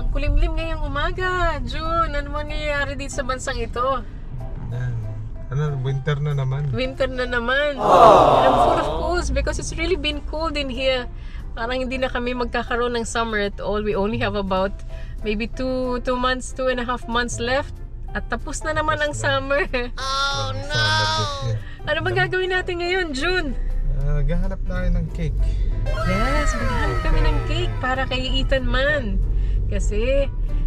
Ang kulimlim ngayong umaga. June, ano mangyayari dito sa bansang ito? Yan. Ano, winter na naman. Winter na naman. And I'm full of colds because it's really been cold in here. Parang hindi na kami magkakaroon ng summer at all. We only have about maybe two, two months, two and a half months left. At tapos na naman ang summer. Oh no! ano bang gagawin natin ngayon, June? Uh, gahanap tayo ng cake. Yes, maghanap kami ng cake para kay Ethan man. Kasi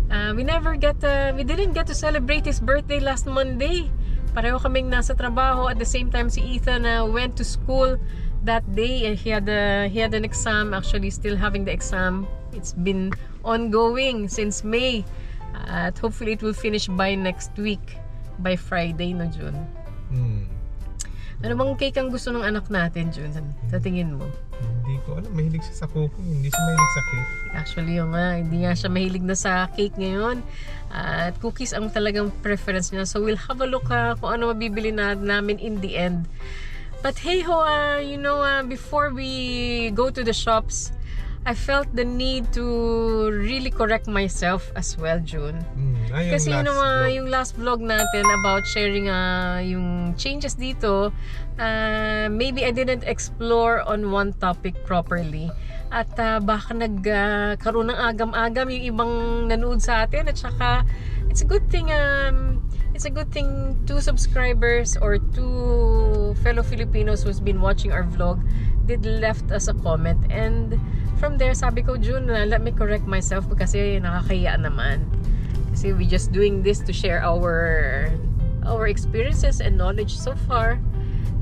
uh, we never get, uh, we didn't get to celebrate his birthday last Monday. Pareho kaming nasa trabaho at the same time si Ethan uh, went to school that day and he had a, he had an exam actually still having the exam. It's been ongoing since May. At hopefully it will finish by next week by Friday no June. Hmm. Ano bang cake ang gusto ng anak natin, June? Sa, sa tingin mo? Hindi ko alam. Mahilig siya sa cooking. Hindi siya mahilig sa cake. Actually, yung nga, hindi nga siya mahilig na sa cake ngayon. At cookies ang talagang preference niya. So, we'll have a look ha, kung ano mabibili na namin in the end. But hey ho, uh, you know, uh, before we go to the shops, I felt the need to really correct myself as well, June. Hmm. Ay, yung Kasi last yung, uh, vlog. yung last vlog natin about sharing uh, yung changes dito, uh, maybe I didn't explore on one topic properly. At uh, baka nagkaroon ng agam-agam yung ibang nanood sa atin at saka it's a good thing um, it's a good thing two subscribers or two fellow Filipinos who's been watching our vlog did left us a comment and from there sabi ko June let me correct myself kasi nakakahiya naman kasi we just doing this to share our our experiences and knowledge so far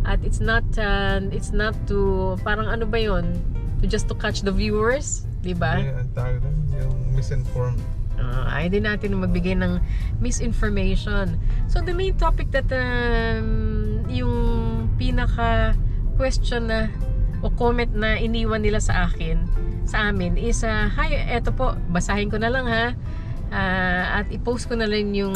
at it's not uh, it's not to parang ano ba yon to just to catch the viewers di ba Ay, ang tawag yung misinformed. Uh, ayaw din natin na magbigay ng misinformation. So, the main topic that um, yung pinaka question na o comment na iniwan nila sa akin, sa amin is, uh, hi, eto po, basahin ko na lang ha. Ah, at i-post ko na lang yung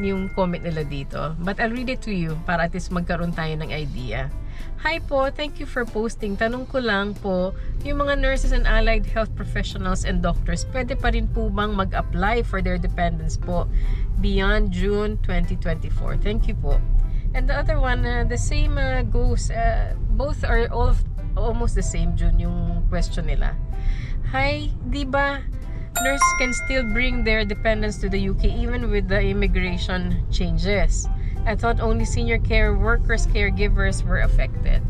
yung comment nila dito. But I'll read it to you para at least magkaroon tayo ng idea. Hi po, thank you for posting. Tanong ko lang po, yung mga nurses and allied health professionals and doctors, pwede pa rin po bang mag-apply for their dependents po beyond June 2024? Thank you po. And the other one, uh, the same uh, goes, uh, both are all almost the same, June, yung question nila. Hi, di ba nurse can still bring their dependents to the UK even with the immigration changes? I thought only senior care workers, caregivers were affected.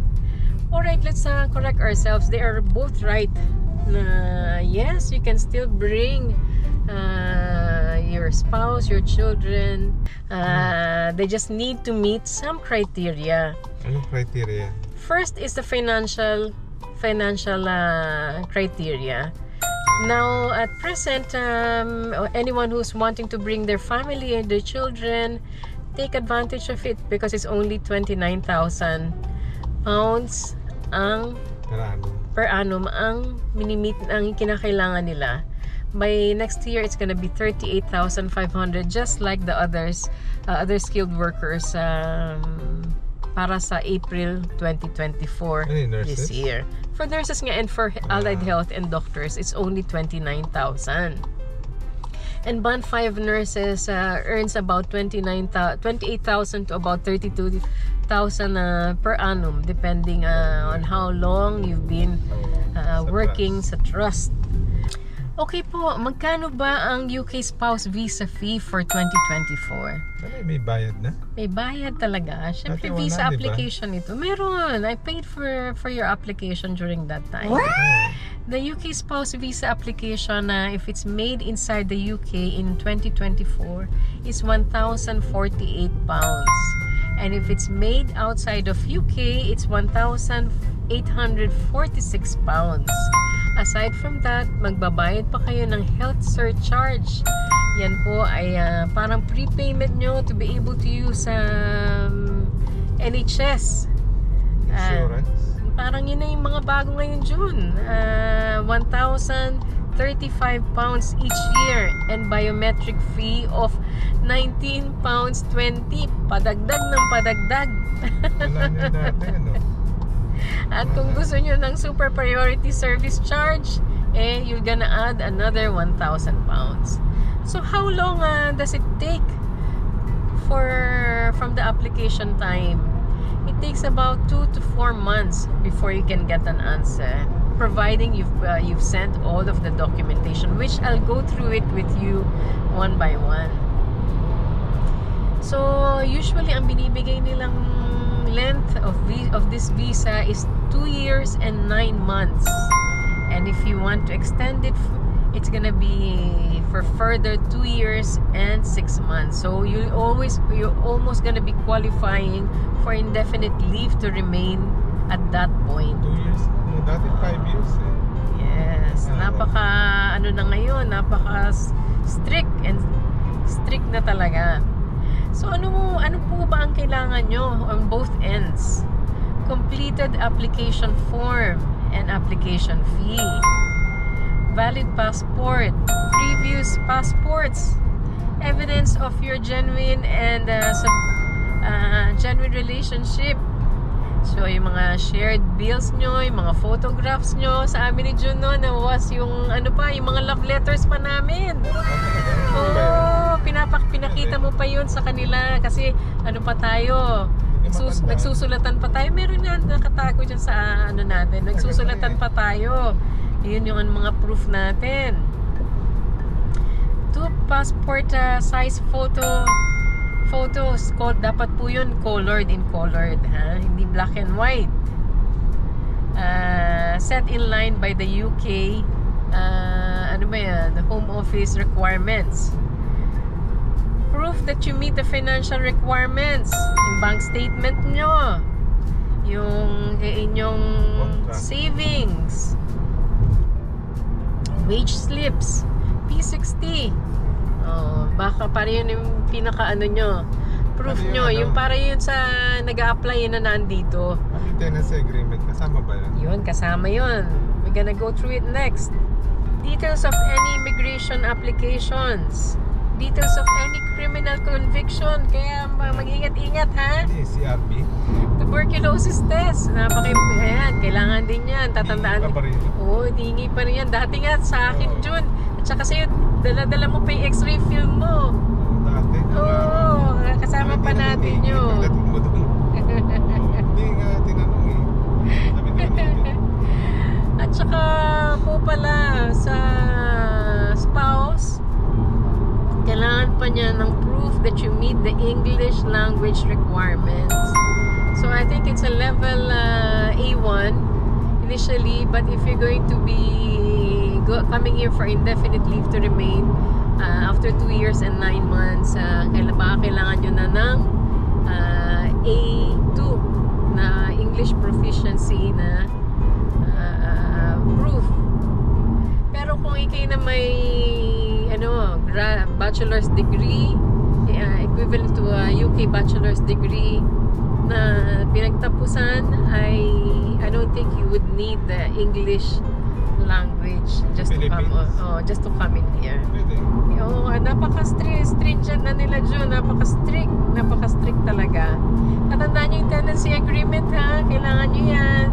Alright, let's uh, correct ourselves. They are both right. Na yes, you can still bring uh, spouse, your children. Uh, they just need to meet some criteria. Anong criteria? First is the financial financial uh, criteria. Now, at present, um, anyone who's wanting to bring their family and their children, take advantage of it because it's only 29,000 pounds ang Karano. per annum ang minimit ang kinakailangan nila. By next year, it's gonna be 38,500 just like the others, uh, other skilled workers um, para sa April 2024 this year. For nurses nga and for allied health and doctors, it's only 29,000. And band 5 nurses uh, earns about 29,000 28,000 to about 32,000 uh, per annum depending uh, on how long you've been uh, working sa trust. Okay po, magkano ba ang UK spouse visa fee for 2024? Ano, may bayad na? May bayad talaga. Siyempre, Dati wala, visa di ba? application ito. Meron. I paid for for your application during that time. The UK spouse visa application, uh, if it's made inside the UK in 2024, is 1,048 pounds. And if it's made outside of UK, it's 1,846 pounds. Aside from that, magbabayad pa kayo ng health surcharge. Yan po ay ah, parang prepayment nyo to be able to use um, NHS. Ah, Insurance? Parang yun na yung mga bago ngayon June. Uh, 1,035 pounds each year and biometric fee of 19 pounds 20. Padagdag ng padagdag. Wala na dati, ano? At kung gusto nyo ng super priority service charge, eh, you're gonna add another 1,000 pounds. So how long uh, does it take for from the application time? It takes about two to four months before you can get an answer, providing you've uh, you've sent all of the documentation, which I'll go through it with you one by one. So usually ang binibigay nilang length of of this visa is two years and nine months. And if you want to extend it, it's gonna be for further two years and six months. So you always you're almost gonna be qualifying for indefinite leave to remain at that point. Two years? No, dati five years eh. Yes, napaka ano na ngayon, napaka strict and strict na talaga. So ano mo, ano po ba ang kailangan nyo on both ends? Completed application form and application fee. Valid passport, previous passports, evidence of your genuine and uh, sub- uh, genuine relationship So, yung mga shared bills nyo, yung mga photographs nyo, sa amin ni Juno, na was yung, ano pa, yung mga love letters pa namin. Ano Oo? Pinapak, pinakita mo pa yun sa kanila kasi ano pa tayo, matandaan. nagsusulatan pa tayo. Meron nga nakatago dyan sa ano natin, nagsusulatan pa tayo. Yun yung mga proof natin. Two passport uh, size photo photos called dapat po yun colored in colored ha hindi black and white uh, set in line by the UK uh, ano ba yan the home office requirements proof that you meet the financial requirements yung bank statement nyo yung inyong savings wage slips P60 Oh, baka para yun yung pinaka ano nyo. Proof Ano yung nyo, ano? yung para yun sa nag apply na nandito. Yung tenancy agreement? Kasama ba yan? Yun, kasama yun. We're gonna go through it next. Details of any immigration applications. Details of any criminal conviction. Kaya ma- mag-ingat-ingat ha. CRB. Tuberculosis test. Napaka ayan, kailangan din yan. Tatandaan. Oo, hingi pa rin yan. Dati nga sa akin, Oo. June. At saka sa'yo, dala-dala mo pa yung x-ray film mo. Dati. Oo, kasama pa natin yun. Hindi nga tinanong eh. At saka po pala sa kailangan pa niya ng proof that you meet the English language requirements. So I think it's a level uh, A1 initially, but if you're going to be go, coming here for indefinite leave to remain uh, after two years and nine months, uh, baka kailangan nyo na ng uh, A2 na English proficiency na uh, proof. Pero kung ikay na may ano, gra- bachelor's degree, uh, equivalent to a UK bachelor's degree na pinagtapusan ay I don't think you would need the English language just to come Philippines. oh, just to come in here. Pwede. Oo, oh, napaka-stringent na nila dyan. Napaka-strict. Napaka-strict talaga. Tatandaan nyo yung tenancy agreement ha. Kailangan nyo yan.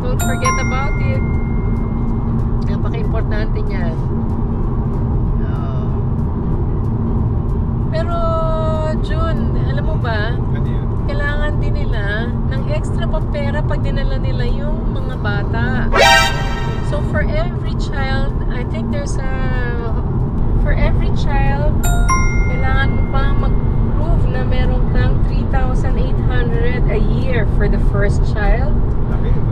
Don't forget about it. Napaka-importante niyan. June, alam mo ba, Ano yun? kailangan din nila ng extra pa pera pag dinala nila yung mga bata. So for every child, I think there's a for every child, kailangan mo pa mag-prove na meron kang 3,800 a year for the first child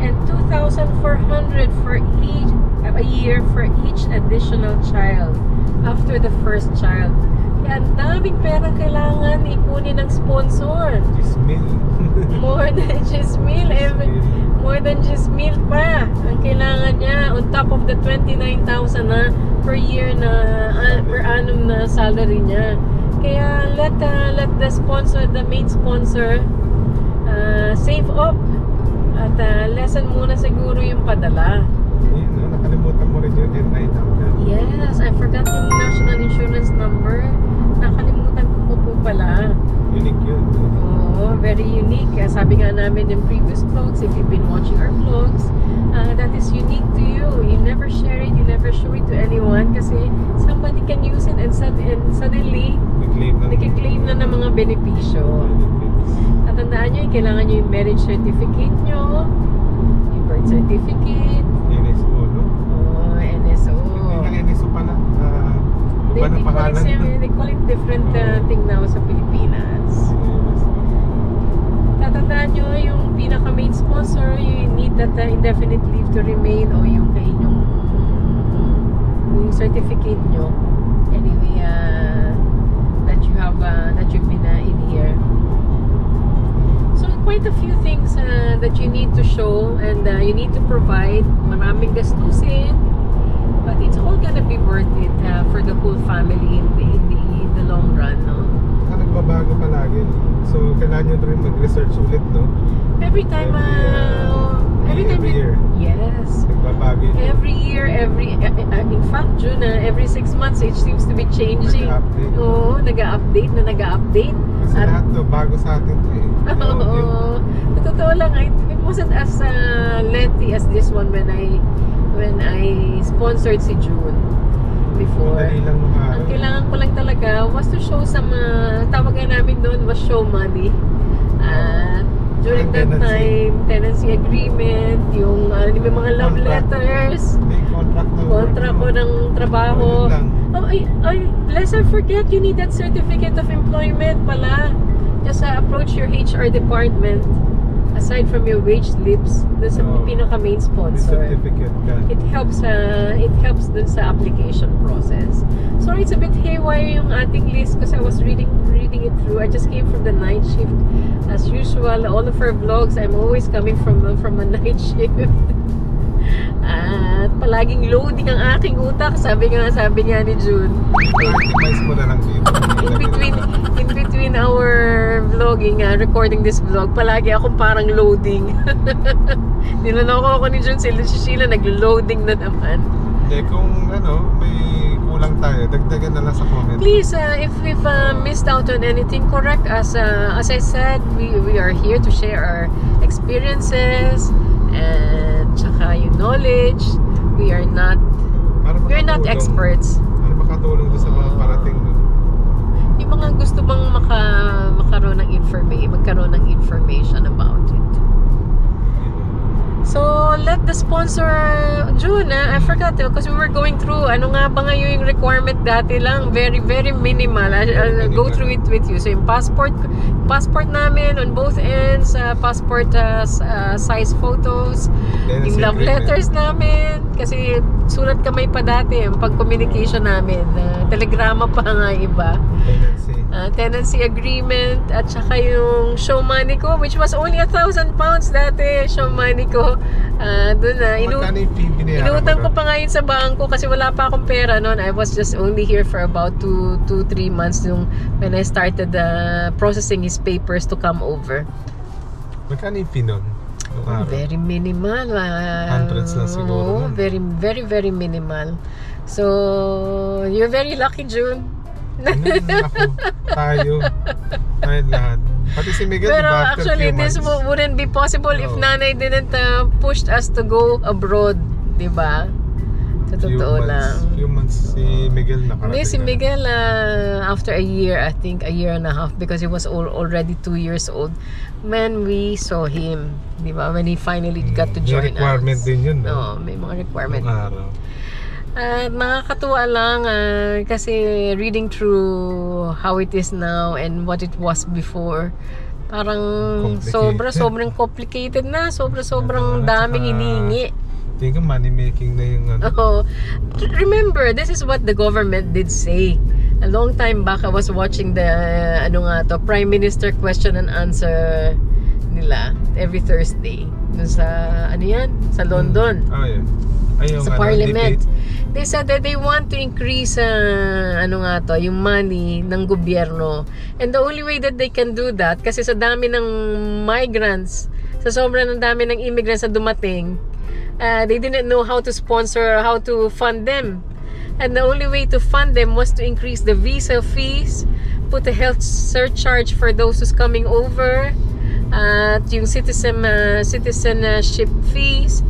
and 2,400 for each a year for each additional child after the first child. Ang daming pera kailangan ikunin ng sponsor. Gismil. More than just meal. Every, more than just meal pa. Ang kailangan niya on top of the 29,000 na per year na ah, per annum na salary niya. Kaya let uh, let the sponsor, the main sponsor uh, save up at uh, lessen muna siguro yung padala. Yun, no? Nakalimutan mo rin yun. Yun na itanggal. Yes, I forgot yung national insurance number. Nakalimutan ko po pala. Unique yun. Oo, very unique. Sabi nga namin in previous vlogs, if you've been watching our vlogs, uh, that is unique to you. You never share it, you never show it to anyone kasi somebody can use it and, sud- and suddenly, nakiklaim na ng mga benepisyo. Tatandaan nyo, kailangan nyo yung marriage certificate nyo, yung birth certificate, NSO, no? oh, NSO. Hindi NSO pala. They, iba na they, call it, pangalan. sem- they call it different uh, thing now sa Pilipinas. Tatandaan nyo, yung pinaka main sponsor, you need that uh, indefinite leave to remain o yung kay inyong yung certificate nyo. Anyway, uh, that you have, uh, that you've been uh, in here. So, quite a few things uh, that you need to show and uh, you need to provide. Maraming gastusin. But it's all gonna be worth it uh, for the whole family in the, in the, in the long run, no? Saka nagbabago palagi. So, kailangan nyo rin mag-research ulit, no? Every time, uh, every time, every year. yes. Nagbabago yun. Every year, every, uh, in fact, June, uh, every six months, it seems to be changing. Nag-update. Oo, nag-update na nag-update. Kasi At- lahat to, bago sa atin to eh. Oo. Sa totoo lang, it, it wasn't as uh, lengthy as this one when I when I sponsored si June before. Ang kailangan ko lang talaga was to show some, uh, tawag nga namin doon was show money. At during that Tenancy. time, tenancy agreement, yung, uh, yung mga love Contract. letters, May contract na ko ng trabaho. Lang. Oh, ay, ay, lest I forget, you need that certificate of employment pala. Just uh, approach your HR department aside from your wage slips dun sa Oo. pinaka main sponsor. certificate ka. It helps uh, it helps dun sa application process. Sorry, it's a bit haywire yung ating list kasi I was reading reading it through. I just came from the night shift. As usual, all of our vlogs, I'm always coming from from a night shift. At palaging loading ang aking utak. Sabi nga, sabi nga ni June. Optimize mo na lang dito. In between, in between vlogging, uh, recording this vlog, palagi akong parang loading. Nilaloko ako ni June, si si Sheila nag-loading na naman. Hindi, kung ano, may kulang tayo, dagdagan na lang sa comment. Please, uh, if we've uh, missed out on anything, correct us. Uh, as I said, we, we are here to share our experiences and tsaka yung knowledge. We are not, we are not makatulong- experts. Para makatulong doon sa mga parating nun. Yung mga gusto bang maka, makaroon ng information, magkaroon ng information about it. So, let the sponsor, June, ah, I forgot because we were going through, ano nga ba ngayon yung requirement dati lang, very, very minimal. I'll, I'll go through it with you. So, yung passport, passport namin on both ends, uh, passport uh, uh, size photos, Tenancy yung love letters namin, kasi sulat kamay pa dati, ang pag-communication namin, uh, telegrama pa nga iba. Tenancy. Uh, tenancy agreement at saka yung show money ko which was only a thousand pounds dati show money ko uh, doon na inu inutang ko pa nga yun sa bangko kasi wala pa akong pera noon I was just only here for about 2 2 3 months yung when I started uh, processing his papers to come over? Magkano yung fee nun? Araw? very minimal uh, Hundreds lang siguro nun. very very very minimal so you're very lucky June Ano, ako, tayo, tayo lahat. Pati si Miguel, Pero diba, actually, this wouldn't be possible if Oo. nanay didn't uh, push us to go abroad. Di ba? Sa totoo months, lang. Few months, si Miguel nakarating Hindi, si. Miguel, uh, after a year, I think a year and a half, because he was al- already two years old, when we saw him, di ba? When he finally got to May join requirement us. din yun, no? Oo, may mga requirement. Nung araw. At nakakatuwa lang ah, kasi reading through how it is now and what it was before, parang sobra sobrang complicated na, sobra sobrang At daming saka, inihingi. Tingin money making na yung ano. Oh, remember, this is what the government did say. A long time back, I was watching the, uh, ano nga to, Prime Minister question and answer nila every Thursday. Dun sa, ano yan? Sa London. Ah, yun. Ay, yung sa ano, parliament. debate. They said that they want to increase uh, ano nga to, yung money ng gobyerno. And the only way that they can do that kasi sa dami ng migrants, sa sobrang ng dami ng immigrants na dumating, uh, they didn't know how to sponsor, how to fund them. And the only way to fund them was to increase the visa fees, put a health surcharge for those who's coming over, At yung citizen, uh, citizenship fees,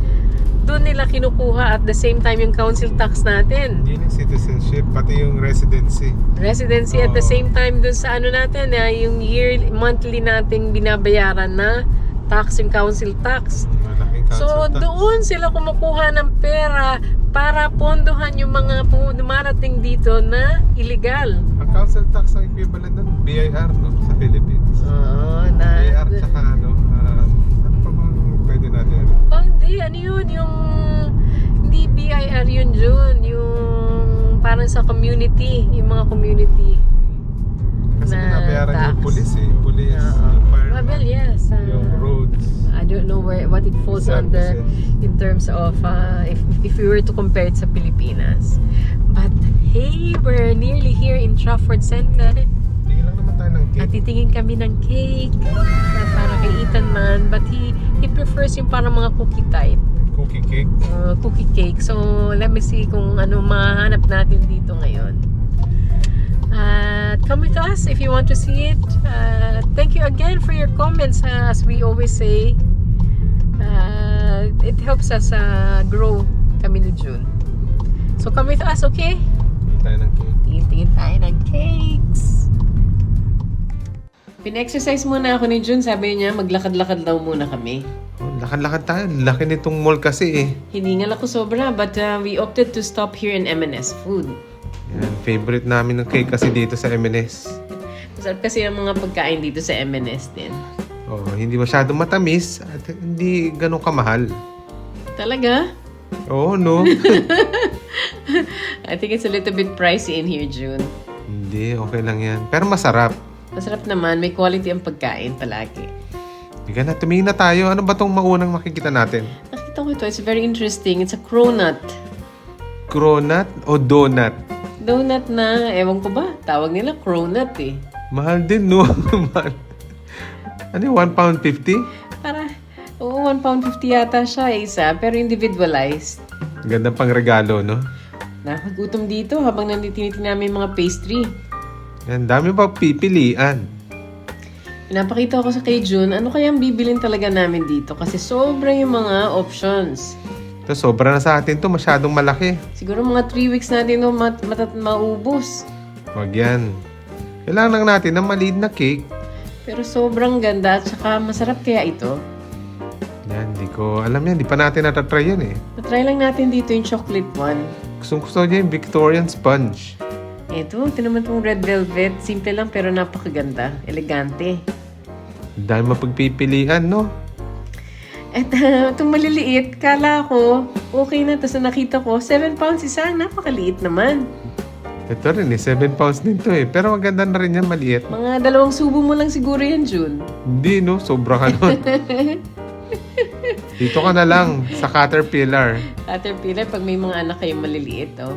doon nila kinukuha at the same time yung council tax natin. Yun yung citizenship, pati yung residency. Residency at the Oo. same time doon sa ano natin, ah, yung year, monthly nating binabayaran na tax, yung council tax. Malaking council So, tax. doon sila kumukuha ng pera para pondohan yung mga dumarating dito na illegal. Ang council tax ang equivalent ng BIR no, sa Philippines. Oo, na... BIR tsaka ano, um, ano pa bang pwede natin? Oh, hindi. Ano yun? Yung... Hindi BIR yun, Jun. Yung parang sa community. Yung mga community. Kasi Na binabayaran tax. yung police eh. Police, Oo. yung fireman, Well, yes. ah, yung roads. I don't know where what it falls under services. in terms of uh, if, if we were to compare it sa Pilipinas. But hey, we're nearly here in Trafford Center. Tingin lang naman tayo ng At cake. titingin kami ng cake na para kay Ethan man. But he he prefers yung parang mga cookie type. Cookie cake. uh, cookie cake. So, let me see kung ano mahanap natin dito ngayon. Uh, come with us if you want to see it. Uh, thank you again for your comments. uh, as we always say, uh, it helps us uh, grow kami ni June. So, come with us, okay? Tingin tayo ng cake. Tingin-tingin tayo ng cakes. Pina-exercise muna ako ni June. Sabi niya, maglakad-lakad daw muna kami. Oh, lakad-lakad tayo. Laki nitong mall kasi eh. Hiningal ako sobra, but uh, we opted to stop here in M&S Food. Yan, favorite namin ng cake kasi dito sa M&S. Masarap kasi ang mga pagkain dito sa M&S din. Oh, hindi masyado matamis at hindi ganun kamahal. Talaga? Oo, no? I think it's a little bit pricey in here, June. hindi, okay lang yan. Pero masarap. Masarap naman, may quality ang pagkain palagi. Hindi na, tumingin na tayo. Ano ba tong maunang makikita natin? Nakita ko ito, it's very interesting. It's a cronut. Cronut o donut? Donut na, ewan ko ba, tawag nila cronut eh. Mahal din, no? Mahal. Ano yung 1 pound 50? Para, oo, 1 pound 50 yata siya isa, pero individualized. Ganda pang regalo, no? Nakagutom dito habang nandito namin yung mga pastry. Yan, dami pa pipilian. Pinapakita ko sa kay June, ano kaya ang bibilin talaga namin dito? Kasi sobra yung mga options. Ito, sobra na sa atin to. Masyadong malaki. Siguro mga 3 weeks natin no, mat matat maubos. Wag yan. Kailangan lang natin ng maliit na cake. Pero sobrang ganda at saka masarap kaya ito. Yan, di ko alam yan. Di pa natin natatry yan eh. Natry lang natin dito yung chocolate one. Gusto gusto niya yung Victorian sponge. Ito, ito naman itong red velvet. Simple lang pero napakaganda. Elegante. Dahil mapagpipilian, no? At uh, itong maliliit, kala ko, okay na. Tapos nakita ko, 7 pounds isa. Napakaliit naman. Ito rin eh, 7 pounds din to eh. Pero maganda na rin yan, maliit. Mga dalawang subo mo lang siguro yan, June. Hindi, no? Sobra ka nun. Dito ka na lang, sa Caterpillar. Caterpillar, pag may mga anak kayong maliliit, oh.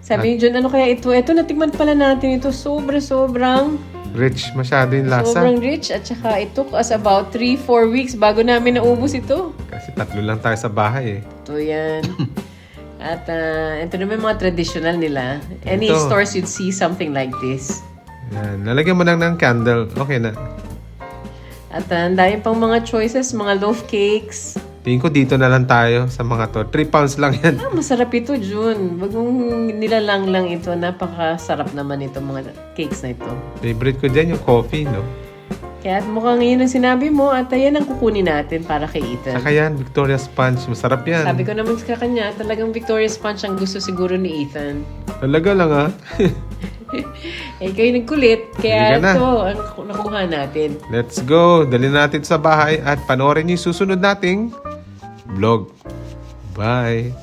Sabi ni John, ano kaya ito? Ito, natikman pala natin ito. Sobra-sobrang, Rich masyado yung lasa. sobrang rich. At saka, it took us about 3-4 weeks bago namin naubos ito. Kasi tatlo lang tayo sa bahay eh. Ito yan. At uh, ito naman yung mga traditional nila. Any Ito. stores you'd see something like this. Yan. Lalagyan mo lang ng candle. Okay na. At uh, ang dami pang mga choices, mga loaf cakes. Tingin ko dito na lang tayo sa mga to. 3 pounds lang yan. Ah, masarap ito, June. Wag mong nilalang lang ito. Napakasarap naman ito, mga cakes na ito. Favorite ko dyan yung coffee, no? Kaya mukhang yun ang sinabi mo at ayan ang kukunin natin para kay Ethan. Saka yan, Victoria Sponge. Masarap yan. Sabi ko naman sa kanya, talagang Victoria's Punch ang gusto siguro ni Ethan. Talaga lang ah. Eh, kayo nagkulit, kaya Halika na. ito ang nakuha natin. Let's go. Dali natin sa bahay at panoorin niyo yung susunod nating vlog. Bye.